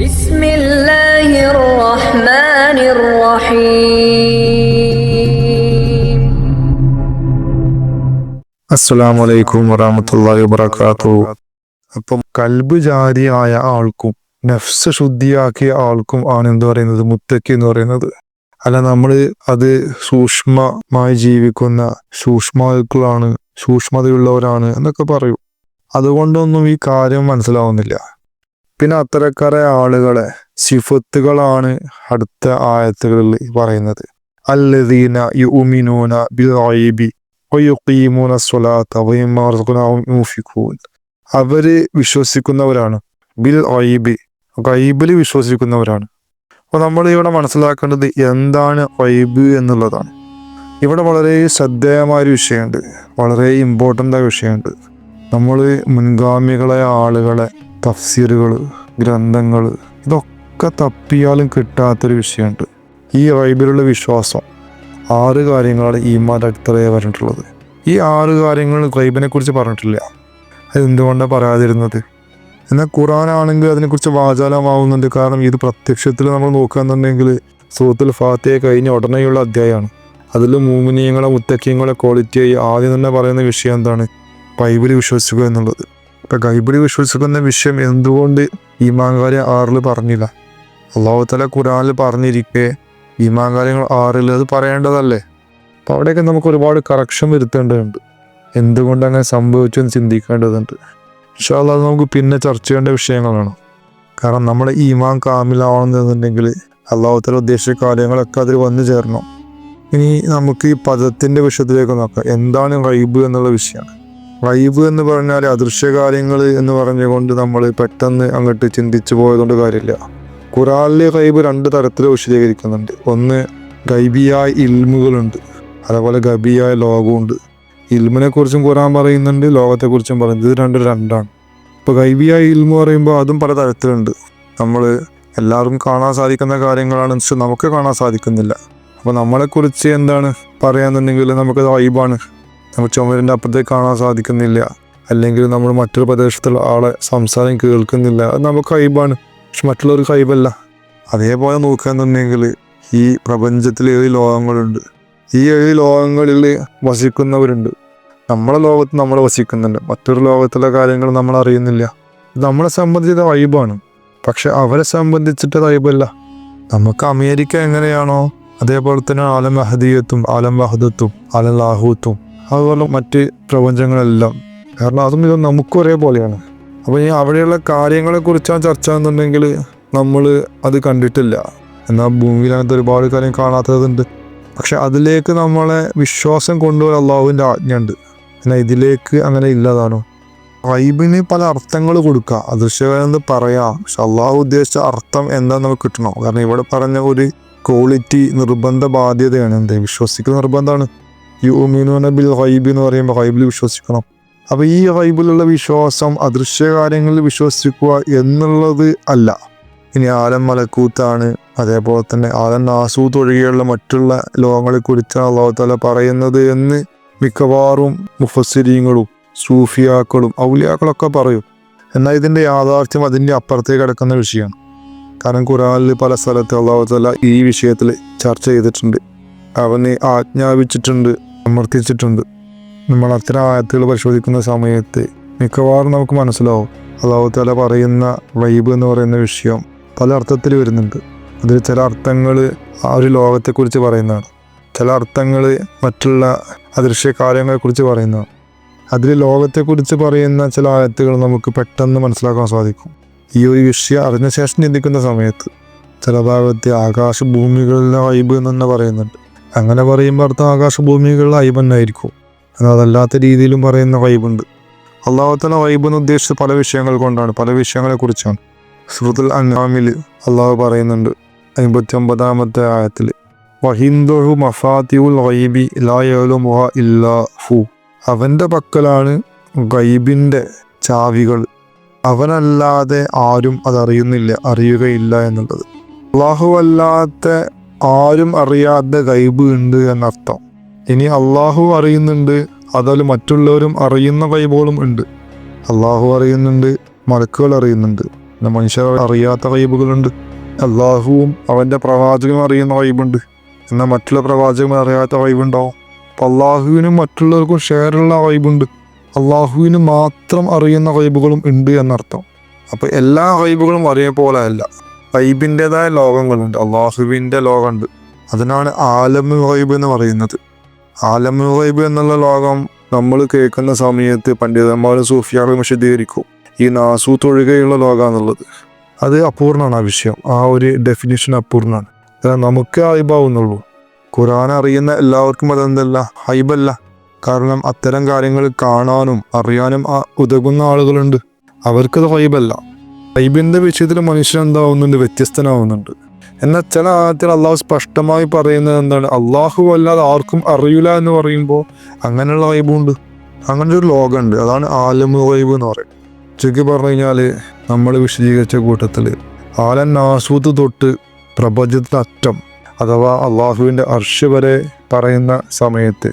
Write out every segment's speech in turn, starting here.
بسم الله الرحمن الرحيم അസ്സലാമു അലൈക്കും വറഹമത്തല്ലാഹി വബറകാത്തു അപ്പം കൽബ് ജാരിയായ ആൾക്കും നഫ്സ് ശുദ്ധിയാക്കിയ ആൾക്കും ആണ് എന്ത് പറയുന്നത് മുത്തക്കി എന്ന് പറയുന്നത് അല്ല നമ്മൾ അത് സൂക്ഷ്മമായി ജീവിക്കുന്ന സൂക്ഷ്മാക്കളാണ് സൂക്ഷ്മതയുള്ളവരാണ് എന്നൊക്കെ പറയും അതുകൊണ്ടൊന്നും ഈ കാര്യം മനസ്സിലാവുന്നില്ല പിന്നെ അത്തരക്കാരെ ആളുകളെ സിഫത്തുകളാണ് അടുത്ത ആയത്തുകളിൽ പറയുന്നത്. അല്ലദീന യുമിനൂന ബിൽ ഗൈബി വയുഖീമൂന സ്വലാത്ത യൂൻഫിഖൂൻ അവർ വിശ്വസിക്കുന്നവരാണ്. ബിൽ ഐബി ഗൈബിൽ വിശ്വസിക്കുന്നവരാണ്. അപ്പോൾ നമ്മൾ ഇവിടെ മനസ്സിലാക്കേണ്ടത് എന്താണ് ഐബ് എന്നുള്ളതാണ്. ഇവിടെ വളരെ ശ്രദ്ധേയമായൊരു വിഷയമുണ്ട്. വളരെ ഇമ്പോർട്ടന്റ് ആയ വിഷയമുണ്ട്. നമ്മൾ മുൻഗാമികളെ ആളുകളെ തഫ്സീറുകൾ ഗ്രന്ഥങ്ങൾ ഇതൊക്കെ തപ്പിയാലും കിട്ടാത്തൊരു വിഷയമുണ്ട്. ഈ ഐബിലുള്ള വിശ്വാസം ആറ് കാര്യങ്ങളാണ് ഈമാന്റെ അടുത്തറയെ പറഞ്ഞിട്ടുള്ളത്. ഈ ആറ് കാര്യങ്ങൾ ഗൈബിനെ കുറിച്ച് പറഞ്ഞിട്ടില്ല. അത് എന്തുകൊണ്ടാണ് പറയാതിരുന്നത്? എന്നാൽ ഖുറാനാണെങ്കിൽ അതിനെക്കുറിച്ച് വാചാലമാവുന്നുണ്ട്. കാരണം ഇത് പ്രത്യക്ഷത്തിൽ നമ്മൾ നോക്കുകയെന്നുണ്ടെങ്കിൽ സുഹൃത്തുൽ ഫാത്തിയെ കഴിഞ്ഞ ഉടനെയുള്ള അധ്യായമാണ്. അതിൽ മൂമിനീയങ്ങളെ മുത്തക്കിയങ്ങളെ ക്വാളിറ്റിയായി ആദ്യം തന്നെ പറയുന്ന വിഷയം എന്താണ്? ബൈബിൾ വിശ്വസിക്കുക എന്നുള്ളത്. ബൈബിൾ വിശ്വസിക്കുന്ന വിഷയം എന്തുകൊണ്ട് ഈമാങ്കാരെ ആറിൽ പറഞ്ഞില്ല? അള്ളാഹു തല ഖുറാനിൽ പറഞ്ഞിരിക്കെ ഈമാങ്കാര്യങ്ങൾ ആറിൽ അത് പറയേണ്ടതല്ലേ? അപ്പം അവിടെയൊക്കെ നമുക്ക് ഒരുപാട് കറക്ഷൻ വരുത്തേണ്ടതുണ്ട്. എന്തുകൊണ്ട് അങ്ങനെ സംഭവിച്ചു എന്ന് ചിന്തിക്കേണ്ടതുണ്ട്. പക്ഷേ അത് നമുക്ക് പിന്നെ ചർച്ച ചെയ്യേണ്ട വിഷയങ്ങളാണ്. കാരണം നമ്മുടെ ഈമാൻ കാമിലാവണമെന്നുണ്ടെങ്കിൽ അള്ളാഹുത്തല ഉദ്ദേശിച്ച കാര്യങ്ങളൊക്കെ അതിൽ വന്നു ചേരണം. ഇനി നമുക്ക് ഈ പദത്തിന്റെ വിഷയത്തിലേക്ക് നോക്കാം. എന്താണ് റൈബ് എന്നുള്ള വിഷയമാണ് റൈബ് എന്ന് പറഞ്ഞാൽ അദൃശ്യ കാര്യങ്ങൾ എന്ന് പറഞ്ഞുകൊണ്ട് നമ്മൾ പെട്ടെന്ന് അങ്ങോട്ട് ചിന്തിച്ചു പോയതുകൊണ്ട് കാര്യമില്ല. ഖുറാനിലെ ഗൈബ് രണ്ട് തരത്തിൽ വിശദീകരിക്കുന്നുണ്ട്. ഒന്ന് ഗൈബിയായ ഇൽമുകളുണ്ട്. അതേപോലെ ഗബിയായ ലോകമുണ്ട് ഇൽമിനെ കുറിച്ചും ഖുറാൻ പറയുന്നുണ്ട് ലോകത്തെക്കുറിച്ചും പറയുന്നത് ഇത് രണ്ടും രണ്ടാണ്. ഇപ്പോൾ ഗൈബിയായ ഇൽമു പറയുമ്പോൾ അതും പല തരത്തിലുണ്ട്. നമ്മൾ എല്ലാവർക്കും കാണാൻ സാധിക്കുന്ന കാര്യങ്ങളാണ്. പക്ഷെ നമുക്ക് കാണാൻ സാധിക്കുന്നില്ല. അപ്പോൾ നമ്മളെക്കുറിച്ച് എന്താണ് പറയാന്നുണ്ടെങ്കിൽ നമുക്കത് വൈബാണ്. നമുക്ക് ചുമരിന്റെ അപ്പുറത്തേക്ക് കാണാൻ സാധിക്കുന്നില്ല. അല്ലെങ്കിൽ നമ്മൾ മറ്റൊരു പ്രദേശത്തുള്ള ആളെ സംസാരം കേൾക്കുന്നില്ല. അത് നമുക്ക് ഹൈബാണ്. പക്ഷെ മറ്റുള്ളവർ കൈബല്ല അതേപോലെ നോക്കുകയെന്നുണ്ടെങ്കിൽ ഈ പ്രപഞ്ചത്തിൽ ഏഴ് ലോകങ്ങളുണ്ട്. ഈ ഏഴ് ലോകങ്ങളിൽ വസിക്കുന്നവരുണ്ട്. നമ്മളെ ലോകത്ത് നമ്മൾ വസിക്കുന്നുണ്ട്. മറ്റൊരു ലോകത്തിലെ കാര്യങ്ങൾ നമ്മൾ അറിയുന്നില്ല. നമ്മളെ സംബന്ധിച്ച വൈബാണ് പക്ഷെ അവരെ സംബന്ധിച്ചിട്ട് വൈബല്ല നമുക്ക് അമേരിക്ക എങ്ങനെയാണോ അതേപോലെ തന്നെ ആലം അഹദീയത്തും ആലം വഹദത്തും ആലം ലാഹൂത്തും അതുപോലെ മറ്റ് പ്രപഞ്ചങ്ങളെല്ലാം. കാരണം അതും ഇതും നമുക്കും ഒരേപോലെയാണ്. അപ്പോൾ ഈ അവിടെയുള്ള കാര്യങ്ങളെ കുറിച്ചാണ് ചർച്ച എന്നുണ്ടെങ്കിൽ നമ്മൾ അത് കണ്ടിട്ടില്ല. എന്നാൽ ഭൂമിയിൽ അങ്ങനത്തെ ഒരുപാട് കാര്യം കാണാത്തതുണ്ട്. പക്ഷെ അതിലേക്ക് നമ്മളെ വിശ്വാസം കൊണ്ടുപോയി അള്ളാഹുവിന്റെ ആജ്ഞയുണ്ട്. എന്നാൽ ഇതിലേക്ക് അങ്ങനെ ഇല്ലതാണോ? റൈബിന് പല അർത്ഥങ്ങൾ കൊടുക്കുക അദൃശ്യമെന്ന് പറയാം. പക്ഷെ അള്ളാഹു ഉദ്ദേശിച്ച അർത്ഥം എന്താണെന്ന് നമുക്ക് കിട്ടണം. കാരണം ഇവിടെ പറഞ്ഞ ഒരു ക്വാളിറ്റി നിർബന്ധ ബാധ്യതയാണ്. എന്ത്? വിശ്വസിക്കുന്ന നിർബന്ധമാണ്. യുമീനൂന ബിൽ ഹൈബ് എന്ന് പറയുമ്പോൾ ഹൈബിൽ വിശ്വസിക്കണം. അപ്പോൾ ഈ ഹൈബിലുള്ള വിശ്വാസം അദൃശ്യ കാര്യങ്ങളിൽ വിശ്വസിക്കുക എന്നുള്ളത് അല്ല. ഇനി ആലം മലക്കൂത്താണ്. അതേപോലെ തന്നെ ആലം നാസൂത്ത് ഒഴികെയുള്ള മറ്റുള്ള ലോകങ്ങളെ കുറിച്ചാണ് അള്ളാഹുത്തല പറയുന്നത് എന്ന് മിക്കവാറും മുഫസിരീങ്ങളും സൂഫിയാക്കളും ഔലിയാക്കളൊക്കെ പറയും. എന്നാൽ ഇതിന്റെ യാഥാർത്ഥ്യം അതിന്റെ അപ്പുറത്തേക്ക് കിടക്കുന്ന വിഷയമാണ്. കാരണം ഖുറാനിൽ പല സ്ഥലത്ത് അള്ളാഹു താല ഈ വിഷയത്തിൽ ചർച്ച ചെയ്തിട്ടുണ്ട്. അവന് ആജ്ഞാപിച്ചിട്ടുണ്ട്. സമർത്ഥിച്ചിട്ടുണ്ട് നമ്മൾ അത്തരം ആയത്തുകൾ പരിശോധിക്കുന്ന സമയത്ത് മിക്കവാറും നമുക്ക് മനസ്സിലാവും. അള്ളാഹു താല പറയുന്ന വൈബ് എന്ന് പറയുന്ന വിഷയം പല അർത്ഥത്തിൽ വരുന്നുണ്ട്. അതിൽ ചില അർത്ഥങ്ങൾ ആ ഒരു ലോകത്തെക്കുറിച്ച് പറയുന്നതാണ്. ചില അർത്ഥങ്ങൾ മറ്റുള്ള അദൃശ്യ കാര്യങ്ങളെക്കുറിച്ച് പറയുന്നതാണ്. അതിൽ ലോകത്തെക്കുറിച്ച് പറയുന്ന ചില ആയത്തുകൾ നമുക്ക് പെട്ടെന്ന് മനസ്സിലാക്കാൻ സാധിക്കും. ഈ ഒരു വിഷയം അറിഞ്ഞ ശേഷം ചിന്തിക്കുന്ന സമയത്ത് ചില ഭാഗത്തെ ആകാശഭൂമികളിലെ വൈബ് എന്ന് പറയുന്നുണ്ട്. അങ്ങനെ പറയുമ്പോൾ അർത്ഥം ആകാശഭൂമികളിൽ ഐബന്നായിരിക്കും. എന്നാൽ അതല്ലാത്ത രീതിയിലും പറയുന്ന വൈബുണ്ട്. അള്ളാഹുത്തല വൈബ് എന്ന് ഉദ്ദേശിച്ചത് പല വിഷയങ്ങൾ കൊണ്ടാണ് പല വിഷയങ്ങളെ കുറിച്ചാണ്. സുഹൃത്തുൽ അന്നാമിൽ അള്ളാഹു പറയുന്നുണ്ട് അമ്പത്തി ഒമ്പതാമത്തെ ആയത്തിൽ വഹിന്ദുഹു മഫാത്തിയുൽ ഗൈബി ലാ യഅലമുഹ ഇല്ലാ ഫു അവന്റെ പക്കലാണ് ഗൈബിന്റെ ചാവികൾ. അവനല്ലാതെ ആരും അതറിയുന്നില്ല അറിയുകയില്ല എന്നുള്ളത്. അള്ളാഹു അല്ലാത്ത ആരും അറിയാത്ത ഗൈബ് ഉണ്ട് എന്നർത്ഥം. ഇനി അള്ളാഹു അറിയുന്നുണ്ട് അതുപോലെ മറ്റുള്ളവരും അറിയുന്ന കൈബുകളും ഉണ്ട്. അള്ളാഹു അറിയുന്നുണ്ട് മലക്കുകൾ അറിയുന്നുണ്ട്. പിന്നെ മനുഷ്യർ അറിയാത്ത കൈബുകളുണ്ട് അള്ളാഹുവും അവന്റെ പ്രവാചകനും അറിയുന്ന വൈബുണ്ട് എന്നാൽ മറ്റുള്ള പ്രവാചകനും അറിയാത്ത വൈബുണ്ടാവും അപ്പം അള്ളാഹുവിനും മറ്റുള്ളവർക്കും ഷെയറുള്ള വൈബുണ്ട് അള്ളാഹുവിന് മാത്രം അറിയുന്ന കൈബുകളും ഉണ്ട് എന്നർത്ഥം. അപ്പോൾ എല്ലാ കൈബുകളും ഒരേ പോലെ അല്ല. വൈബിന്റെതായ ലോകങ്ങളുണ്ട്. അള്ളാഹുവിന്റെ ലോകമുണ്ട്. അതിനാണ് ആലമു ഹൈബ് എന്ന് പറയുന്നത്. ആലമു ഹൈബ് എന്നുള്ള ലോകം നമ്മൾ കേൾക്കുന്ന സമയത്ത് പണ്ഡിതന്മാരും സൂഫിയാറും വിശദീകരിക്കും. ഈ നാസൂത്ത് ഒഴികെയുള്ള ലോകമാണെന്നുള്ളത് അത് അപൂർണമാണ് ആ വിഷയം. ആ ഒരു ഡെഫിനിഷൻ അപൂർണമാണ്. കാരണം നമുക്ക് ഹൈബാവുന്നുള്ളൂ. ഖുറാൻ അറിയുന്ന എല്ലാവർക്കും അതെന്തല്ല? ഹൈബല്ല. കാരണം അത്തരം കാര്യങ്ങൾ കാണാനും അറിയാനും ഉതകുന്ന ആളുകളുണ്ട്. അവർക്കത് ഹൈബല്ല. ഹൈബിന്റെ വിഷയത്തിൽ മനുഷ്യൻ എന്താവുന്നുണ്ട് വ്യത്യസ്തനാവുന്നുണ്ട്. എന്നാൽ ചില ആയത്തിൽ അള്ളാഹു സ്പഷ്ടമായി പറയുന്നത് എന്താണ്? അള്ളാഹു അല്ലാതെ ആർക്കും അറിയില്ല എന്ന് പറയുമ്പോൾ അങ്ങനെയുള്ള വൈബുണ്ട്. അങ്ങനെ ഒരു ലോകമുണ്ട്. അതാണ് ആലമു വൈബ് എന്ന് പറയുന്നത്. ചുക്കി പറഞ്ഞു കഴിഞ്ഞാൽ നമ്മൾ വിശദീകരിച്ച കൂട്ടത്തിൽ ആലൻ നാസൂത്ത് തൊട്ട് പ്രപഞ്ചത്തിന് അറ്റം അഥവാ അള്ളാഹുവിന്റെ അർഷ് വരെ പറയുന്ന സമയത്ത്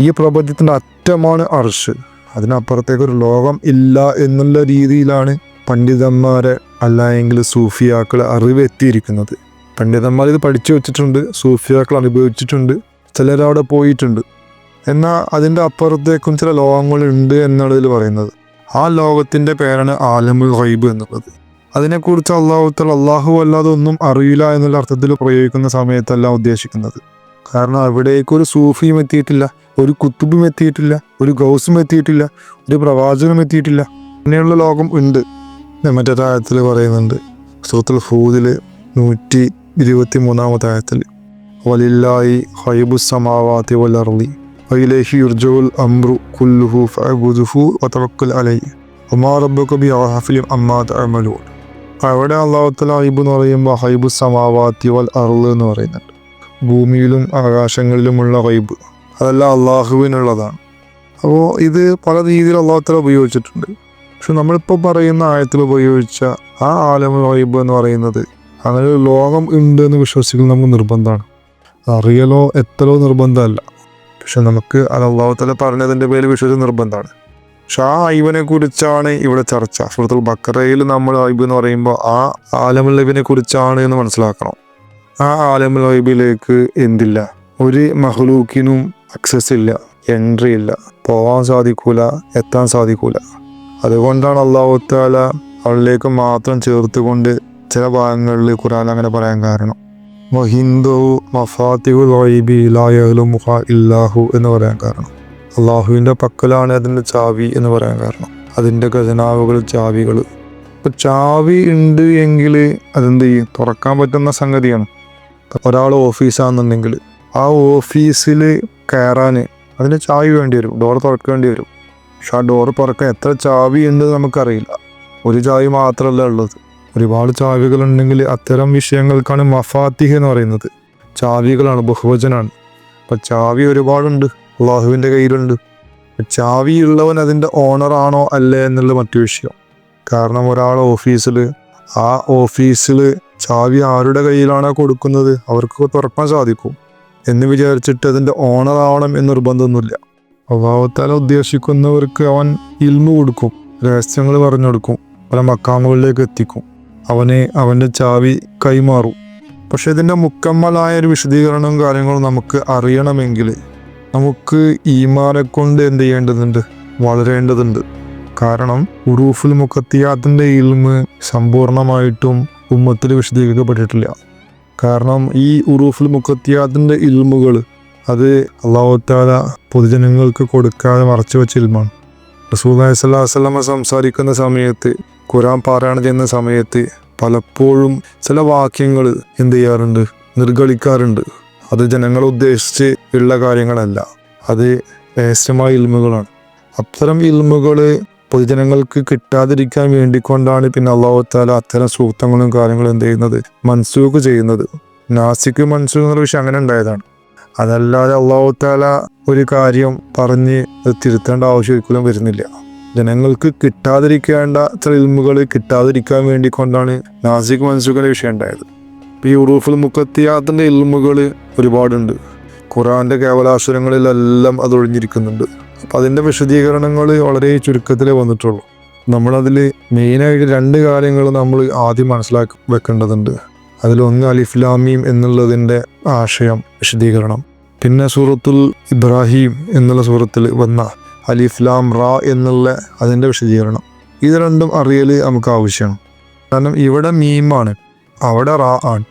ഈ പ്രപഞ്ചത്തിന്റെ അറ്റമാണ് അർഷ്. അതിനപ്പുറത്തേക്ക് ഒരു ലോകം ഇല്ല എന്നുള്ള രീതിയിലാണ് പണ്ഡിതന്മാരെ അല്ലായെങ്കിൽ സൂഫിയാക്കൾ അറിവ് എത്തിയിരിക്കുന്നത് പണ്ഡിതന്മാർ ഇത് പഠിച്ചു വെച്ചിട്ടുണ്ട് സൂഫിയാക്കൾ അനുഭവിച്ചിട്ടുണ്ട് ചിലരവിടെ പോയിട്ടുണ്ട്. എന്നാൽ അതിന്റെ അപ്പുറത്തേക്കും ചില ലോകങ്ങളുണ്ട് എന്നുള്ളതിൽ പറയുന്നത്. ആ ലോകത്തിന്റെ പേരാണ് ആലമുൽ ഹൈബ് എന്നുള്ളത്. അതിനെക്കുറിച്ച് അള്ളാഹുത്തൽ അള്ളാഹു അല്ലാതെ ഒന്നും അറിയില്ല എന്നുള്ള അർത്ഥത്തിൽ പ്രയോഗിക്കുന്ന സമയത്തല്ല ഉദ്ദേശിക്കുന്നത്. കാരണം അവിടേക്ക് ഒരു സൂഫിയും എത്തിയിട്ടില്ല ഒരു കുത്തുബും എത്തിയിട്ടില്ല ഒരു ഗൗസും എത്തിയിട്ടില്ല ഒരു പ്രവാചകനും എത്തിയിട്ടില്ല. അങ്ങനെയുള്ള ലോകം ഉണ്ട്. മറ്റേ താഴത്തിൽ പറയുന്നുണ്ട്. സുഹൃത്തുൽ ഫൂദിൽ നൂറ്റി ഇരുപത്തി മൂന്നാമത്തെ ആയത്തിൽ വലില്ലായി ഹൈബു സമാവാത്തി വലർലി വൈലേഹി യുർജുൽ അംറു കുല്ലുഹു ഫഅബുദുഹു വതവക്കൽ അലൈ ഒമാ റബ്ബുക ബി ഗാഫിലിൻ അമ്മാ അവിടെ അള്ളാഹുത്തല ഹൈബ് എന്ന് പറയുമ്പോൾ ഹൈബു സമാവാത്തി വൽ അറുൾ എന്ന് പറയുന്നുണ്ട്. ഭൂമിയിലും ആകാശങ്ങളിലുമുള്ള ഹൈബ് അതെല്ലാം അള്ളാഹുവിനുള്ളതാണ് അപ്പോൾ ഇത് പല രീതിയിൽ അള്ളാഹുത്തല ഉപയോഗിച്ചിട്ടുണ്ട്. പക്ഷെ നമ്മളിപ്പോൾ പറയുന്ന ആയത്തിൽ ഉപയോഗിച്ച ആ ആലമ വൈബ് എന്ന് പറയുന്നത് അങ്ങനെ ഒരു ലോകം ഉണ്ട് എന്ന് വിശ്വസിക്കുന്നത് നമുക്ക് നിർബന്ധമാണ്. അറിയലോ എത്തലോ നിർബന്ധമല്ല. പക്ഷെ നമുക്ക് അത് അള്ളാഹുത്തല പറഞ്ഞതിന്റെ പേരിൽ വിശ്വസിച്ച് നിർബന്ധമാണ്. പക്ഷെ ആ ഐബിനെ കുറിച്ചാണ് ഇവിടെ ചർച്ച. സുഹൃത്തുൽ ബക്കറയിൽ നമ്മൾ ഐബ് എന്ന് പറയുമ്പോൾ ആ ആലമുൽ ലൈബിനെ കുറിച്ചാണ് എന്ന് മനസ്സിലാക്കണം. ആ ആലമുൽ ലൈബിലേക്ക് എന്തില്ല? ഒരു മഹ്ലൂക്കിനും അക്സസ് ഇല്ല. എൻട്രി ഇല്ല. പോവാൻ സാധിക്കൂല എത്താൻ സാധിക്കൂല. അതുകൊണ്ടാണ് അള്ളാഹുത്താല അവളിലേക്ക് മാത്രം ചേർത്തുകൊണ്ട് ചില ഭാഗങ്ങളിൽ ഖുറാൻ അങ്ങനെ പറയാൻ കാരണം. ലാ യഅ്ലമുഹ ഇല്ലാഹു എന്ന് പറയാൻ കാരണം. അള്ളാഹുവിന്റെ പക്കലാണ് അതിന്റെ ചാവി എന്ന് പറയാൻ കാരണം. അതിന്റെ ഖജനാവുകൾ ചാവികൾ. ഇപ്പൊ ചാവി ഉണ്ട് എങ്കിൽ അതെന്ത് ചെയ്യും? തുറക്കാൻ പറ്റുന്ന സംഗതിയാണ്. ഒരാൾ ഓഫീസാണെന്നുണ്ടെങ്കിൽ ആ ഓഫീസിൽ കയറാൻ അതിന് ചാവി വേണ്ടി വരും. ഡോർ തുറക്കേണ്ടി വരും. പക്ഷെ ആ ഡോർ തുറക്കാൻ എത്ര ചാവി ഉണ്ട് നമുക്കറിയില്ല. ഒരു ചാവി മാത്രമല്ല ഉള്ളത്. ഒരുപാട് ചാവികളുണ്ടെങ്കിൽ അത്തരം വിഷയങ്ങൾക്കാണ് മഫാത്തിഹ് എന്ന് പറയുന്നത്. ചാവികളാണ് ബഹുവചനാണ്. അപ്പം ചാവി ഒരുപാടുണ്ട് അള്ളാഹുവിന്റെ കയ്യിലുണ്ട്. ചാവി ഉള്ളവൻ അതിന്റെ ഓണറാണോ അല്ലേ എന്നുള്ള മറ്റു വിഷയം. കാരണം ഒരാൾ ഓഫീസിൽ ആ ഓഫീസിൽ ചാവി ആരുടെ കയ്യിലാണോ കൊടുക്കുന്നത്? അവർക്ക് തുറക്കാൻ സാധിക്കും. എന്ന് വിചാരിച്ചിട്ട് അതിന്റെ ഓണർ ആവണം എന്ന് നിർബന്ധമൊന്നുമില്ല. അള്ളാഹുത്താല ഉദ്ദേശിക്കുന്നവർക്ക് അവൻ ഇൽമു കൊടുക്കും രഹസ്യങ്ങൾ പറഞ്ഞു കൊടുക്കും പല മക്കാമുകളിലേക്ക് എത്തിക്കും. അവനെ അവന്റെ ചാവി കൈമാറും. പക്ഷെ ഇതിന്റെ മുക്കമ്മലായ ഒരു വിശദീകരണവും കാര്യങ്ങളും നമുക്ക് അറിയണമെങ്കിൽ നമുക്ക് ഈമാനെ കൊണ്ട് എന്ത് ചെയ്യേണ്ടതുണ്ട്? വളരേണ്ടതുണ്ട്. കാരണം ഉറൂഫുൽ മുഖത്തിയാത്തിന്റെ ഇൽമ് സമ്പൂർണമായിട്ടും ഉമ്മത്തിൽ വിശദീകരിക്കപ്പെട്ടിട്ടില്ല. കാരണം ഈ ഉറൂഫുൽ മുഖത്തിയാത്തിന്റെ ഇൽമുകൾ അത് അള്ളാഹുത്താല പൊതുജനങ്ങൾക്ക് കൊടുക്കാതെ മറച്ചു വെച്ച ഇൽമാണ്. അലൈഹി വസല്ലമ സംസാരിക്കുന്ന സമയത്ത് ഖുറാൻ പാരായണം ചെയ്യുന്ന സമയത്ത് പലപ്പോഴും ചില വാക്യങ്ങൾ എന്ത് ചെയ്യാറുണ്ട്? നിർഗളിക്കാറുണ്ട്. അത് ജനങ്ങളെ ഉദ്ദേശിച്ച് ഉള്ള കാര്യങ്ങളല്ല. അത് രഹസ്യമായ ഇൽമുകളാണ്. അത്തരം ഇൽമുകൾ പൊതുജനങ്ങൾക്ക് കിട്ടാതിരിക്കാൻ വേണ്ടിക്കൊണ്ടാണ് പിന്നെ അള്ളാഹു താല അത്തരം സൂക്തങ്ങളും കാര്യങ്ങളും എന്ത് ചെയ്യുന്നത്? മൻസൂഖ് ചെയ്യുന്നത്. നാസിക്ക് മൻസൂഖ് എന്നുള്ള വിഷയം അങ്ങനെ ഉണ്ടായതാണ്. അതല്ലാതെ അള്ളാഹുത്താല ഒരു കാര്യം പറഞ്ഞ് തിരുത്തേണ്ട ആവശ്യം ഒരിക്കലും വരുന്നില്ല. ജനങ്ങൾക്ക് കിട്ടാതിരിക്കേണ്ട ഇൽമുകൾ കിട്ടാതിരിക്കാൻ വേണ്ടി കൊണ്ടാണ് നാസിക് മനസ്സുകളുടെ വിഷയം ഉണ്ടായത്. ഇപ്പോൾ ഈ ഉറൂഫുൽ മുക്കത്തിയാത്തിന്റെ ഇൽമുകൾ ഒരുപാടുണ്ട്. ഖുറാന്റെ കേവലാസുരങ്ങളിലെല്ലാം അത് ഒഴിഞ്ഞിരിക്കുന്നുണ്ട്. അപ്പം അതിന്റെ വിശദീകരണങ്ങൾ വളരെ ചുരുക്കത്തിലേ വന്നിട്ടുള്ളൂ. നമ്മളതിൽ മെയിനായിട്ട് രണ്ട് കാര്യങ്ങൾ നമ്മൾ ആദ്യം മനസ്സിലാക്കി വെക്കേണ്ടതുണ്ട്. അതിലൊന്ന് അലിഫ്ലാമീം എന്നുള്ളതിന്റെ ആശയം വിശദീകരണം. പിന്നെ സൂറത്തുൽ ഇബ്രാഹിം എന്നുള്ള സൂറത്തിൽ വന്ന അലിഫ്ലാം റാ എന്നുള്ള അതിന്റെ വിശദീകരണം. ഇത് രണ്ടും അറിയൽ നമുക്ക് ആവശ്യമാണ്. കാരണം ഇവിടെ മീമാണ് അവിടെ റാ ആണ്.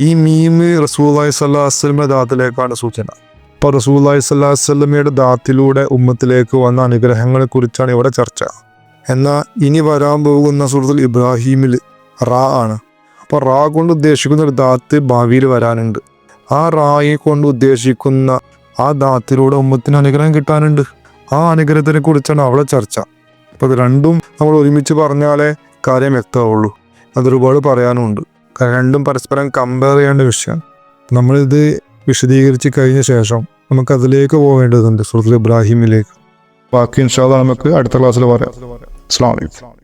ഈ മീമ് റസൂലായി സല്ലാസ്ലമിയുടെ ദാത്തിലേക്കാണ് സൂചന. അപ്പോൾ റസൂലായി സല്ലാസ്ലമിയുടെ ദാത്തിലൂടെ ഉമ്മത്തിലേക്ക് വന്ന അനുഗ്രഹങ്ങളെ കുറിച്ചാണ് ഇവിടെ ചർച്ച. എന്നാൽ ഇനി വരാൻ പോകുന്ന സുഹൃത്തുൽ ഇബ്രാഹീമിൽ റാ ആണ്. അപ്പോൾ റാ കൊണ്ട് ഉദ്ദേശിക്കുന്ന ഒരു ദാത്ത് ഭാവിയിൽ വരാനുണ്ട്. ആ റായെ കൊണ്ട് ഉദ്ദേശിക്കുന്ന ആ ദാത്തിലൂടെ ഉമ്മത്തിന് അനുഗ്രഹം കിട്ടാനുണ്ട്. ആ അനുഗ്രഹത്തിനെ കുറിച്ചാണ് അവിടെ ചർച്ച. അപ്പോൾ ഇത് രണ്ടും നമ്മൾ ഒരുമിച്ച് പറഞ്ഞാലേ കാര്യം വ്യക്തമാവുള്ളൂ. അതൊരുപാട് പറയാനുമുണ്ട് രണ്ടും പരസ്പരം കമ്പയർ ചെയ്യേണ്ട വിഷയമാണ് നമ്മളിത് വിശദീകരിച്ച് കഴിഞ്ഞ ശേഷം നമുക്ക് അതിലേക്ക് പോകേണ്ടതുണ്ട് സുഹൃത്ത് ഇബ്രാഹിമിലേക്ക്. ബാക്കി ഇൻഷാദ നമുക്ക് അടുത്ത ക്ലാസ്സിൽ പറയാം. അസ്സാം വലൈക്കും